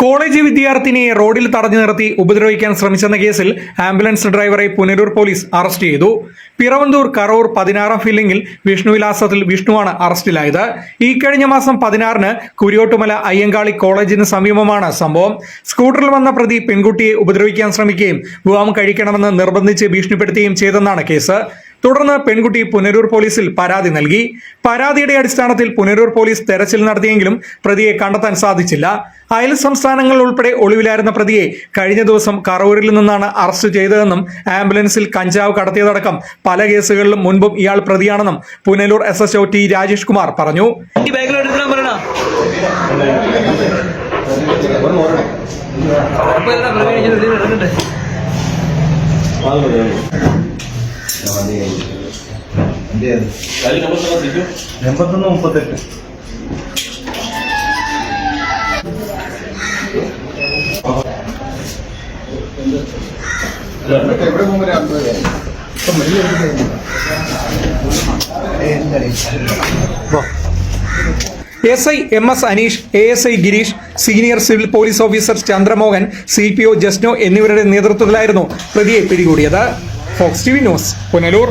College വിദ്യാർത്ഥിനിയെ റോഡിൽ തടഞ്ഞു നിർത്തി ഉപദ്രവിക്കാൻ ശ്രമിച്ചെന്ന കേസിൽ ആംബുലൻസ് ഡ്രൈവറെ പുനരൂർ പോലീസ് അറസ്റ്റ് ചെയ്തു. പിറവന്തൂർ കറൂർ പതിനാറാം ഫില്ലിംഗിൽ വിഷ്ണുവിലാസത്തിൽ വിഷ്ണുവാണ് അറസ്റ്റിലായത്. ഈ കഴിഞ്ഞ മാസം പതിനാറിന് കുരിയോട്ടുമല അയ്യങ്കാളി കോളേജിന് സമീപമാണ് സംഭവം. സ്കൂട്ടറിൽ വന്ന പ്രതി പെൺകുട്ടിയെ ഉപദ്രവിക്കാൻ ശ്രമിക്കുകയും വിവാഹം കഴിക്കണമെന്ന് നിർബന്ധിച്ച് ഭീഷണിപ്പെടുത്തുകയും ചെയ്തെന്നാണ് കേസ്. തുടർന്ന് പെൺകുട്ടി പുനരൂർ പോലീസിൽ പരാതി നൽകി. പരാതിയുടെ അടിസ്ഥാനത്തിൽ പുനരൂർ പോലീസ് തെരച്ചിൽ നടത്തിയെങ്കിലും പ്രതിയെ കണ്ടെത്താൻ സാധിച്ചില്ല. അയൽ സംസ്ഥാനങ്ങൾ ഉൾപ്പെടെ ഒളിവിലായിരുന്ന പ്രതിയെ കഴിഞ്ഞ ദിവസം കറവൂരിൽ നിന്നാണ് അറസ്റ്റ് ചെയ്തതെന്നും ആംബുലൻസിൽ കഞ്ചാവ് കടത്തിയതടക്കം പല കേസുകളിലും മുൻപും ഇയാൾ പ്രതിയാണെന്നും Punalur S S O T Rajesh Kumar പറഞ്ഞു. കഴിഞ്ഞ. എൺപത്തൊന്ന് മുപ്പത്തെട്ട്. S I M S Aneesh A S I Gireesh senior civil police officer Chandramohan C P O Jasno എന്നിവരുടെ നേതൃത്വത്തിലായിരുന്നു പ്രതിയെ പിടികൂടിയത്. Fox T V news Punalur